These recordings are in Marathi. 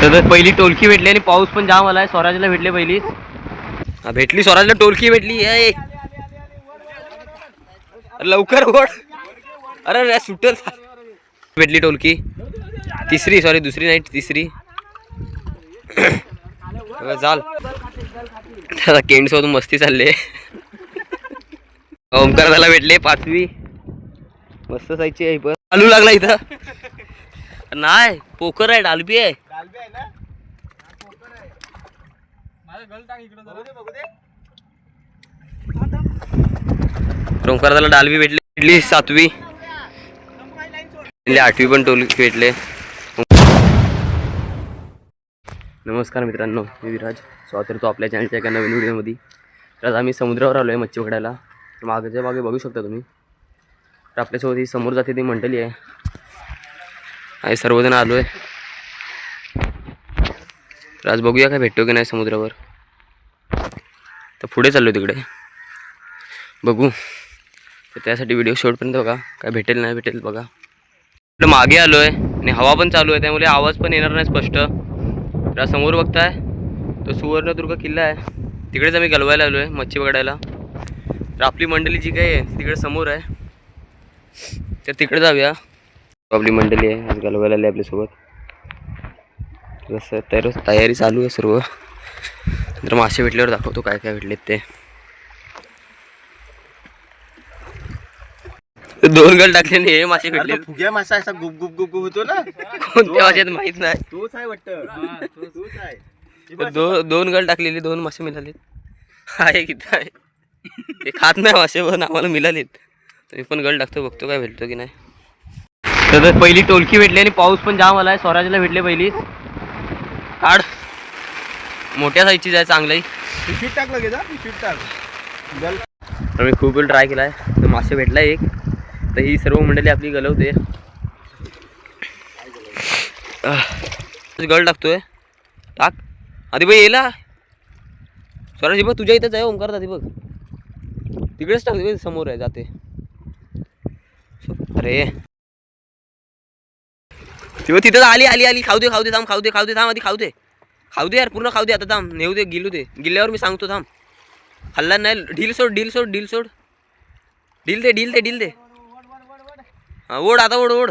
तर पहिली टोलकी भेटली आणि पाऊस पण जाम आलाय. स्वराजला भेटले पहिली हा, भेटली स्वराजला टोलकी भेटली ए. लवकर ओढ. अरे सुटल. भेटली टोलकी. तिसरी सॉरी दुसरी नाही तिसरी. चाल आता केंड सोबत मस्ती चालले ओमकार त्याला भेटले पाचवी. मस्त जायची आहे पण. चालू लागला इथं. नाही पोकर आहे डालबी आहे. ओंकारला डालबी भेटली भेटली सातवी. आठवी पण टोल भेटले. नमस्कार मित्रांनो मी विराज. स्वागत करतो आपल्या चॅनलच्या एका नवीन व्हिडिओमध्ये. तर आज आम्ही समुद्रावर आलो आहे मच्छी पकडायला. मागच्या मागे बघू शकता तुम्ही. तर आपल्यासोबत ही समोर जाते ती मंडळी आहे. आणि सर्वजण आलो आहे तर आज बघूया काय भेटतो की नाही समुद्रावर. तर पुढे चाललो तिकडे. बघू. तर त्यासाठी व्हिडिओ शेवटपर्यंत बघा. काय भेटेल नाही भेटेल बघा. इकडे मागे आलो आहे आणि हवा पण चालू आहे त्यामुळे आवाज पण येणार नाही स्पष्ट. तर आज समोर बघताय. तो सुवर्णदुर्ग किल्ला आहे. तिकडेच आम्ही गलवायला आलो आहे मच्छी पकडायला. तर आपली मंडळी जी काही आहे तिकडे समोर आहे. तर तिकडे जाऊया. आपली मंडळी आहे आज गलवायला आली आपल्यासोबत. कसं तर तयारी चालू आहे सर्व. तर मासे भेटल्यावर दाखवतो काय काय भेटलेत ते. दोन गल टाकले हे मासे भेटले फुग्या मासा असा गुप गुप गुप गुप होतो ना? कोणत्या माशात माहीत नाही. तोच आहे वाटतं. तोच. आहे. तर दो दोन गल टाकलेले दोन मासे मिळालेत. आहे किती आहे. ते खात नाही मासे पण आम्हाला मिळालेत. तर मी पण गल टाकतो बघतो काय भेटतो की नाही. तर पहिली टोलकी भेटली आणि पाऊस पण जाम आलाय. स्वराजला भेटले पहिली काढ. मोठ्या साईजचीच आहे चांगली पिशवीत टाकलं गेला पिशवीत टाक. तर मी खूप वेळ ट्राय केला आहे तर मासे भेटला एक. तर ही सर्व मंडळी आपली गलवते. गळ टाकतोय. टाक. आधी बाई येला. स्वराजी बघ तुझ्या इथंच आहे ओंकार आधी बघ. तिकडेच टाक बघ, समोर आहे जाते. अरे. ती बघ तिथं आली आली आली. खाऊ दे खाऊ दे थांब खाऊ दे खाऊ दे थांब आधी खाऊ दे. खाऊ दे यार पूर्ण खाऊ दे आता थांब. नेऊ दे गिलू दे. गिल्ल्यावर मी सांगतो थांब. खाल्ला नाही ढील सोड ढील सोड ढील सोड. ढील दे ढील दे ढील दे. हां ओढ आता ओढ ओढ.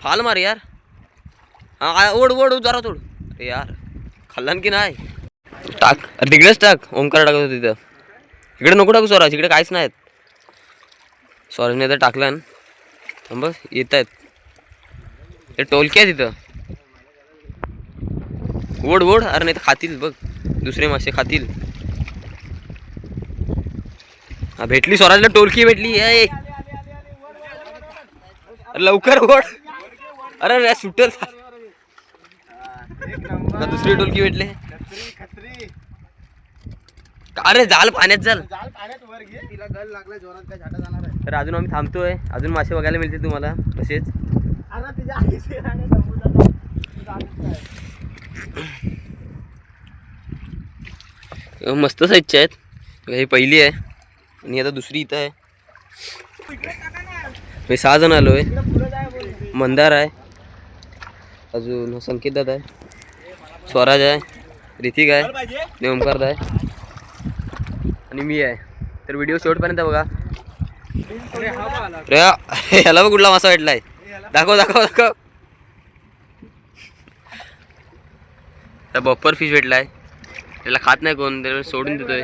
फाल मार यार. हां ओढ ओढ जरा तोड. अरे यार खाल्ला की नाही? टाक. अरे तिकडेच टाक. ओंकार टाकतो तिथं. इकडे नको टाकू स्वराज. इकडे काहीच नाहीत. नाही तर टाकलं ना बस येत आहेत ते टोलकी आहे तिथं? ओढ ओढ. अरे नाही तर खातील बघ. दुसरे मासे खातील. हा भेटली स्वराजला टोलकी भेटली? ए लवकर ओढ. अरे अरे सुटल. दुसरी टोलकी भेटले? अरे जाल पाण्यात जाल. पाण्यात तर अजून आम्ही थांबतोय. अजून मासे बघायला मिळतील तुम्हाला तसेच. मस्त साईजच्या आहेत. ही पहिली आहे. आणि आता दुसरी इथं आहे. मी सहा जण आलो आहे मंदार आहे. अजून संकेत दादा आहे. स्वराज आहे. ऋतिक आहे. आणि ओमकार आहे. आणि मी आहे. तर व्हिडिओ शेवटपर्यंत बघा. बघ. कुठला मासा भेटलाय? दाखव दाखव दाखव. त्या फिश भेटलाय. त्याला खात नाही कोण त्याला सोडून देतोय.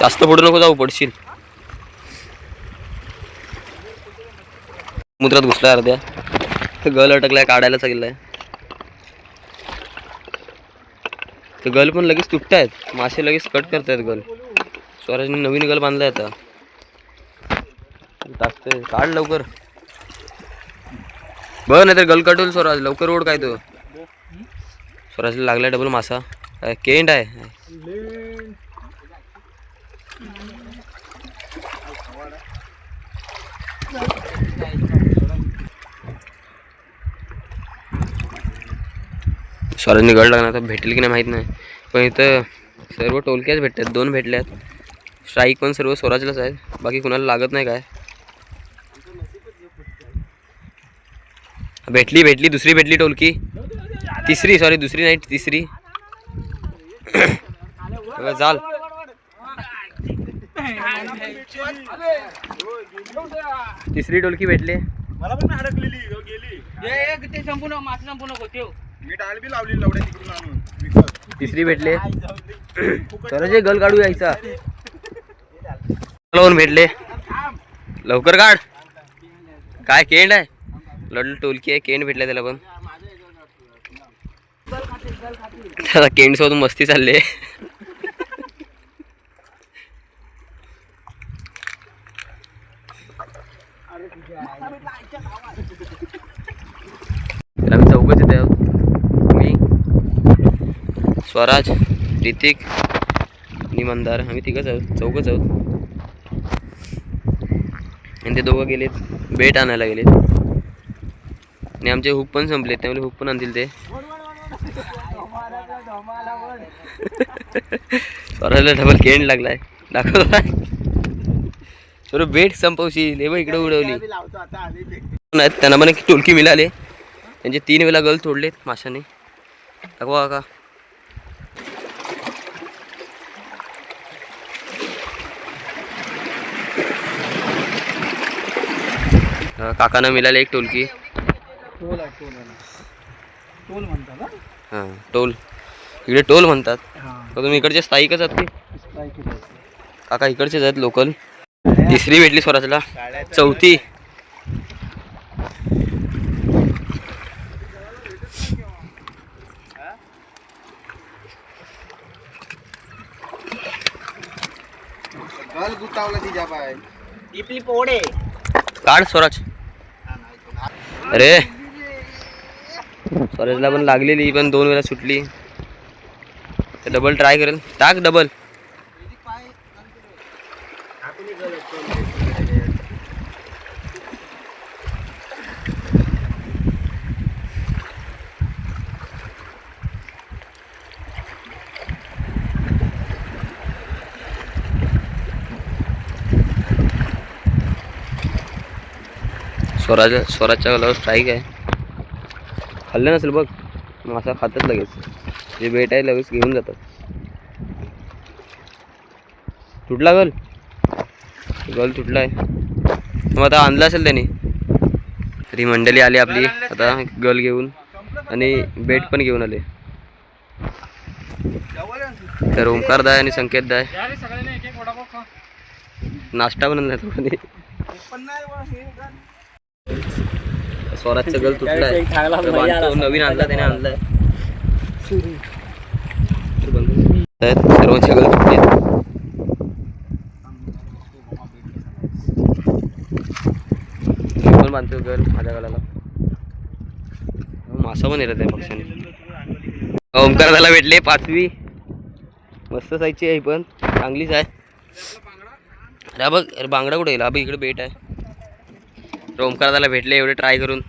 जास्त पुढे नको जाऊ पडशील. समुद्रात घुसला अर्ध्या. गल अटकलाय काढायला चाललाय. ते गल पण लगेच तुटतायत. मासे लगेच कट करतायत गल स्वराजने नवीन गल बांधलाय आता. टाकते काढ लवकर. बघ नाही तर गल स्वराज. लवकर ओढ काय तो. स्वराजला लागला डबल मासा. काय केंड आहे. स्वराजने गड लागणार तर भेटेल की नाही माहीत नाही. पण इथं सर्व टोलक्याच भेटतात. दोन भेटल्यात. स्ट्राईक पण सर्व स्वराजलाच आहेत. बाकी कुणाला लागत नाही काय. भेटली भेटली दुसरी भेटली टोलकी. तिसरी सॉरी दुसरी नाही तिसरी. जाल. तिसरी टोलकी भेटली. मला पण अडकलेली हो, गेली. ते संपूर्ण मासे संपूर्ण होते मी डाळबी लावली लवड्या तिकडून आणून. विकत. तिसरी भेटले. तर जे गल काढू यायचा लावून भेटले. लवकर काढ. काय केंड आहे? लढलं टोलकी आहे केंड भेटला त्याला पण. त्याला केंड सोबत मस्ती चालली आहे. त्याला आम्ही चौकच येते आहोत. मी स्वराज ऋतिक आणि मंदार. आम्ही तिघंच आहोत चौघच आहोत. आणि ते दोघं गेलेत बेट आणायला गेलेत. आणि आमचे हुक पण संपले त्यामुळे हुक पण आणतील ते. स्वराला डबल केंड लागलाय. दाखव बरोबर बेट संपवशील हे बघ इकडे उडवली. नाहीत त्यांना पण एक टोलकी मिळाले. त्यांचे तीन वेळा गल तोडलेत माशाने. दाखवा का काकांना मिळाले एक टोलकी. टोल आहे टोल. टोल म्हणता ना हां टोल. इकडे टोल म्हणतात. हा. तर तुम्ही इकडचे स्थायिकच आहात की. काका इकडचेच आहेत लोकल. तिसरी भेटली स्वराजला. चौथी. गल गुतावला तिच्या पाय इपली पोडे काढ स्वराज. अरे. स्वराजला पण लागलेली पण दोन वेळा सुटली. डबल ट्राय करेल टाक डबल स्वराज स्वराजच्या गलावर स्ट्राईक आहे. खाल्लं नसेल बघ मासा खातात लगेच. जे बेट आहे लगेच घेऊन जातात. तुटला गल गल तुटला आहे मग आता आणला असेल त्याने. तरी मंडळी आली आपली आता गल घेऊन. आणि बेट पण घेऊन आले. तर ओंकार दाय आणि संकेत दाय. नाश्ता बनवला स्वराजचा गल तुटलाय. नवीन आणला त्याने आणलाय. सर्वांचे गल तुटले मी पण बांधतो गल माझ्या गलाला. मासा पण येतात आहे पक्षाने. ओमकार त्याला भेटले पाचवी. मस्त साईजची आहे पण. चांगलीच आहे. अरे बघ अरे बांगडा कुठे गेला? बघ इकडे बेट आहे. तर ओमकार त्याला भेटले एवढे ट्राय करून.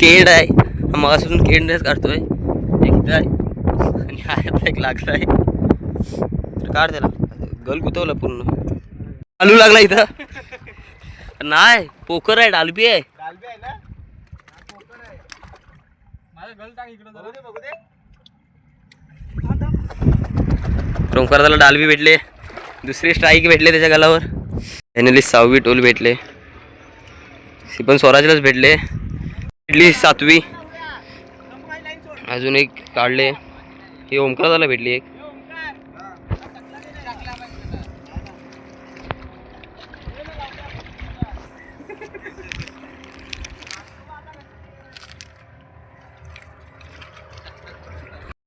केड आहे. हा मगापासून केडनेच काढतोय. एक आणि हा एक लागलाय तर काढ त्याला. गल गुतवला पूर्ण. आलू लागला इथं. नाही पोकर आहे डालबी आहे. डालबी आहे ना त्याला डालबी भेटले. दुसरी स्ट्राईक भेटले त्याच्या गलावर. फायनली सहावी टोल भेटले. ती पण स्वराजलाच भेटले. भेटली सातवी. अजून एक काढले. ही ओमकाराला भेटली एक.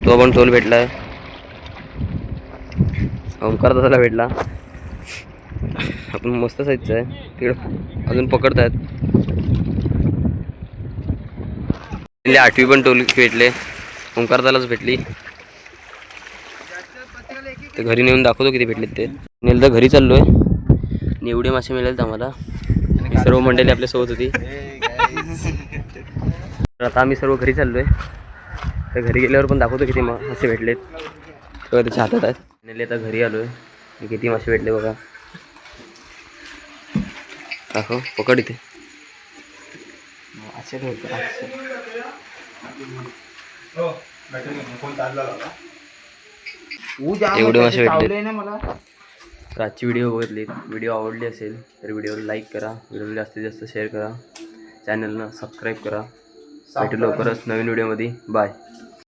तो पण टोल भेटला ओंकार दादाला भेटला. आपण मस्त साईजचं आहे. तिकडं अजून पकडतायत. आहेत आठवी पण टोल भेटले. ओंकार दादालाच भेटली. ते घरी नेऊन दाखवतो किती भेटलेत ते. नेल तर घरी चाललोय. आहे एवढे मासे मिळालेत आम्हाला. ही सर्व मंडळी आपल्यासोबत होती. तर आता आम्ही सर्व घरी चाललोय. तर घरी गेल्यावर पण दाखवतो किती मासे भेटलेत. तेव्हा त्याच्या हातात आहेत. नेले आता घरी आलोय. आणि किती मासे भेटले बघा. दाखव पकड इथे. असे एवढे मासे भेटले. मला. तर आजची व्हिडिओ बघितली. व्हिडिओ आवडली असेल तर व्हिडिओला लाईक करा. व्हिडिओला जास्तीत जास्त शेअर करा. चॅनलला सबस्क्राईब करा. भेटू लवकरच नवीन व्हिडिओमध्ये बाय